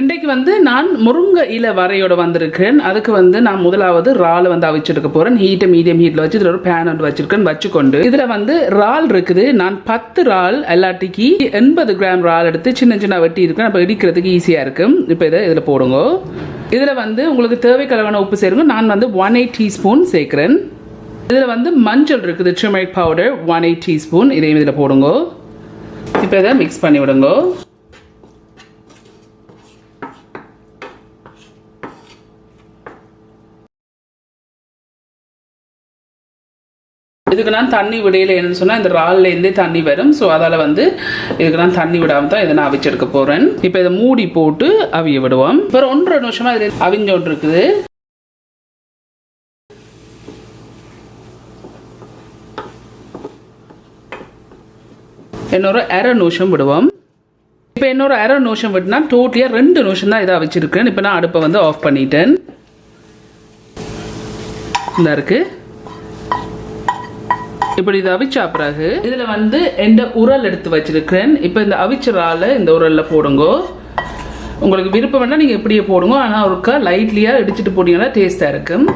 இன்றைக்கு வந்து நான் முருங்கை இலை வரையோட வந்திருக்கேன். அதுக்கு வந்து நான் முதலாவது இறால் வந்து அவிச்சிருக்க போறேன். ஹீட்டை மீடியம் ஹீட்ல வச்சு இதுல ஒரு பேன் ஒன்று வச்சிருக்கேன் வச்சுக்கொண்டு. இதுல வந்து இறால் இருக்குது. நான் பத்து இறால் எல்லாட்டிக்கு எண்பது கிராம் இறால் எடுத்து சின்ன சின்ன வெட்டி இருக்கேன். அப்போ இடிக்கிறதுக்கு ஈஸியா இருக்கும் இப்போ இதை இதுல போடுங்க. இதுல வந்து உங்களுக்கு தேவைக்களவான உப்பு சேருங்க. நான் வந்து ஒன் எயிட் டீஸ்பூன் சேர்க்கிறேன். இதில் வந்து மஞ்சள் இருக்குது. Turmeric powder one eight teaspoon இதையும் இதில் போடுங்க. இப்போ இதை மிக்ஸ் பண்ணி விடுங்க. இதுக்கு நான் தண்ணி விடையில என்னன்னு சொன்னால் இந்த இறால்ல இருந்தே தண்ணி வரும். ஸோ அதால் வந்து இதுக்கு நான் தண்ணி விடாமல் தான் இதை நான் அவிச்செடுக்க போகிறேன் இப்போ இதை மூடி போட்டு அவிய விடுவோம். இப்போ ஒன்றரை நிமிஷமாக இது அவிஞ்சோண்டு இருக்குது. இன்னொரு அரை நிமிஷம் விடுவோம். இப்போ இன்னொரு அரை நிமிஷம் விட்டுனா டோட்டலியாக ரெண்டு நிமிஷம் தான் இதாக வச்சிருக்கேன் இப்போ நான் அடுப்பை வந்து ஆஃப் பண்ணிட்டேன். இந்த இருக்குது இப்படி இதை அவிச்சா பிறகு இதில் வந்து எந்த உரல் எடுத்து வச்சிருக்கிறேன்? இப்போ இந்த அவிச்சரால இந்த உரலில் போடுங்க. உங்களுக்கு விருப்பம் வேணால் நீங்கள் இப்படியே போடுங்க. ஆனால் ஒருக்கா லைட்லியாக இடிச்சிட்டு போட்டீங்கன்னா டேஸ்ட்டாக இருக்கும்.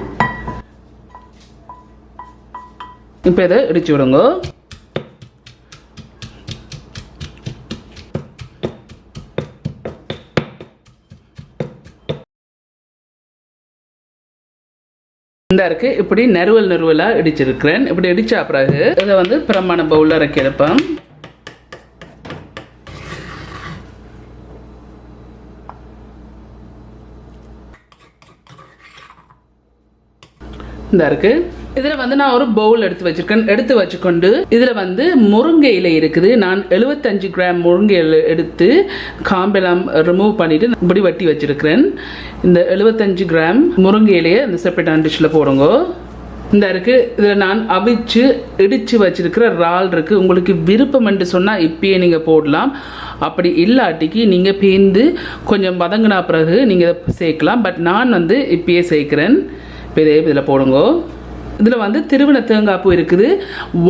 இப்போ இதை இடிச்சு விடுங்க. இந்த இருக்கு. இப்படி நறுவல் நறுவலாக இடிச்சிருக்கிறேன். இப்படி இடிச்சா பிறகு இதை வந்து பிரமாண பவுலில் இறக்கி எடுப்பேன் இந்த இருக்கு. இதுல வந்து நான் ஒரு பவுல் எடுத்து வச்சிருக்கேன். எடுத்து வச்சுக்கொண்டு இதுல வந்து முருங்கை இலை இருக்குது. நான் 75 கிராம் முருங்கை இலை எடுத்து காம்பெல்லாம் ரிமூவ் பண்ணிட்டு இப்படி வட்டி வச்சிருக்கிறேன். இந்த 75 கிராம் முருங்கை இலையை இந்த செப்பரேட் டிஷ்ல போடுங்க. இந்த இருக்கு. இதில் நான் அவிச்சு இடிச்சு வச்சிருக்கிற இறால் இருக்கு. உங்களுக்கு விருப்பம் என்று சொன்னால் இப்பயே நீங்கள் போடலாம். அப்படி இல்லாட்டிக்கு நீங்கள் பேந்து கொஞ்சம் வதங்கினா பிறகு நீங்கள் இதை சேர்க்கலாம். பட் நான் வந்து இப்பயே சேர்க்குறேன். இப்போ இதே இதில் போடுங்க. இதில் வந்து திருவண்ண தேங்காய் பூ இருக்குது.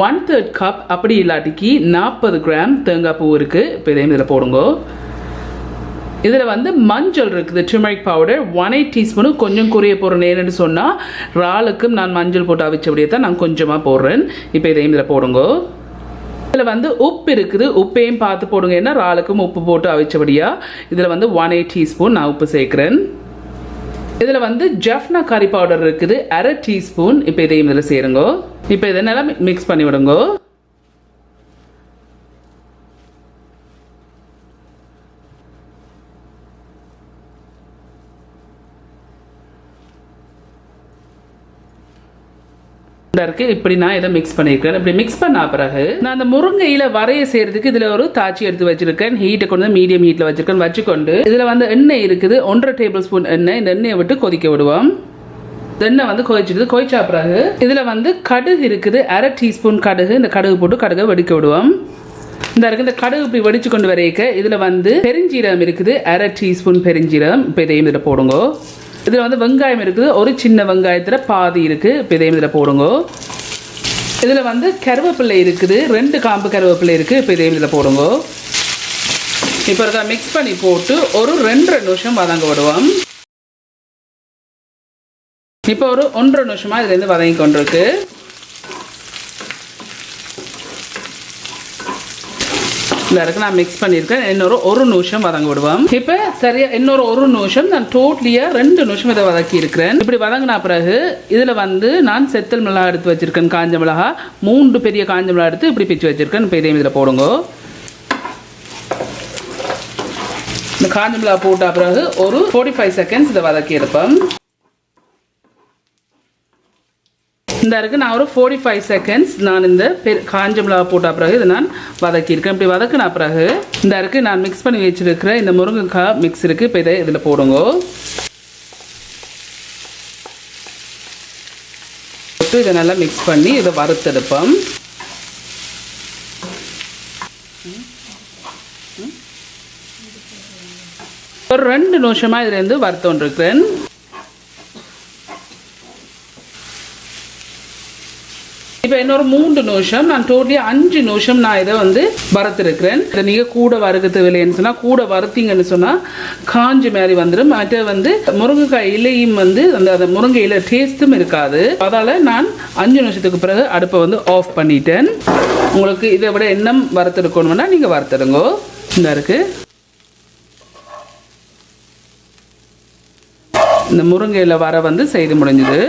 ஒன் தேர்ட் கப் அப்படி இல்லாட்டிக்கு நாற்பது கிராம் தேங்காய் பூ இருக்குது இப்போ இதையும் இதில் போடுங்க. இதில் வந்து மஞ்சள் இருக்குது. Turmeric powder one eight teaspoon கொஞ்சம் குறைய போடுறேன் ஏன்னு சொன்னால் இறாலுக்கும் நான் மஞ்சள் போட்டு அவிச்சபடியே தான் நான் கொஞ்சமாக போடுறேன். இப்போ இதையும் இதில் போடுங்க. இதில் வந்து உப்பு இருக்குது. உப்பையும் பார்த்து போடுங்க. ஏன்னா இறாலுக்கும் உப்பு போட்டு அவிச்சபடியா. இதில் வந்து ஒன் எயிட் டீஸ்பூன் நான் உப்பு சேர்க்குறேன். இதில் வந்து ஜஃப்னா கறி பவுடர் இருக்குது. அரை டீஸ்பூன். இப்போ இதையும் இதில் சேருங்கோ. இப்போ இதை நல்லா மிக்ஸ் பண்ணி விடுங்கோ இருக்கு. இப்படி நான் இதை மிக்ஸ் பண்ணியிருக்கேன் இப்படி மிக்ஸ் பண்ண பிறகு நான் அந்த முருங்கையில வரைய செய்யறதுக்கு இதுல ஒரு தாச்சி எடுத்து வச்சிருக்கேன். ஹீட்டை கொண்டு வந்து மீடியம் ஹீட்ல வச்சிருக்கேன். வச்சுக்கொண்டு இதுல வந்து எண்ணெய் இருக்குது. ஒன்றரை டேபிள் ஸ்பூன் எண்ணெய். இந்த எண்ணெயை விட்டு கொதிக்க விடுவோம். தென்னை எண்ணெய் வந்து கொதிச்சிடுது. கொதிச்சா பிறகு இதுல வந்து கடுகு இருக்குது. அரை டீஸ்பூன் கடுகு. இந்த கடுகு போட்டு கடுகை வெடிக்க விடுவோம். இந்த இருக்கு. இந்த கடுகு இப்படி வடிச்சு கொண்டு வரைக்க இதுல வந்து பெருஞ்சீரகம் இருக்குது. அரை டீஸ்பூன் பெருஞ்சீரகம். இப்போ இதையும் இதில் போடுங்க. இதில் வந்து வெங்காயம் இருக்குது. ஒரு சின்ன வெங்காயத்தில் பாதி இருக்குது இப்போ இதையும் இதில் போடுங்க. இதில் வந்து கருவேப்பிள்ளை இருக்குது. ரெண்டு காம்பு கருவேப்பிள்ளை இருக்குது இப்போ இதையும் இதில் போடுங்க. இப்போ இதை மிக்ஸ் பண்ணி போட்டு ஒரு ரெண்டரை நிமிஷம் வதங்க விடுவோம். இப்போ ஒரு ஒன்றரை நிமிஷமாக இதுலேருந்து வதங்கி கொண்டிருக்கு இருக்கு. நான் மிக்ஸ் பண்ணியிருக்கேன். இன்னொரு ஒரு நிமிஷம் வதங்க விடுவோம். இப்போ சரியா இன்னொரு ஒரு நிமிஷம் நான் டோட்டலியாக ரெண்டு நிமிஷம் இதை வதக்கி இருக்கிறேன். இப்படி வதங்கின பிறகு இதில் வந்து நான் செத்தல் மிளகா எடுத்து வச்சிருக்கேன். காஞ்ச மிளகா மூன்று பெரிய காஞ்ச மிளகா எடுத்து இப்படி பிச்சு வச்சிருக்கேன். பெரிய இதில் போடுங்க. இந்த காஞ்ச மிளகா போட்ட பிறகு ஒரு ஃபோர்ட்டி ஃபைவ் செகண்ட்ஸ் இதை வதக்கி எடுப்பேன் இந்த இருக்கு நான் ஒரு ஃபோர்ட்டி ஃபைவ் செகண்ட்ஸ் நான் இந்த பெரு காஞ்ச மிளகா போட்ட பிறகு இதை நான் வதக்கியிருக்கேன். இப்படி வதக்கின பிறகு இந்த இருக்கு நான் மிக்ஸ் பண்ணி வச்சிருக்கிற இந்த முருங்கைக்காய் மிக்ஸ் இருக்கு. இப்போ இதை இதில் போடுங்க. போட்டு இதை நல்லா மிக்ஸ் பண்ணி இதை வறுத்தெடுப்போம். ஒரு ரெண்டு நிமிஷமாக இதுலேருந்து வறுத்தோன்றிருக்கிறேன் இப்போ இன்னொரு மூன்று நிமிஷம் நான் டோட்டலி அஞ்சு நிமிஷம் நான் இதை வந்து வறுத்திருக்கிறேன். இதை நீங்கள் கூட வறுக்க தேவையில்லைன்னு சொன்னால் கூட வறுத்தீங்கன்னு சொன்னால் காஞ்சி மாதிரி வந்துடும் மற்ற வந்து முருங்கைக்காய் இலையும் வந்து அந்த அந்த முருங்கை இலை டேஸ்ட்டும் இருக்காது. அதால் நான் அஞ்சு நிமிஷத்துக்கு பிறகு அடுப்பை வந்து ஆஃப் பண்ணிட்டேன். உங்களுக்கு இதை விட இன்னும் வறுத்தெடுக்கணும்னா நீங்கள் வறுத்துடுங்கோ. இந்த இருக்குது இந்த முருங்கையில் வர வந்து செய்து முடிஞ்சுது.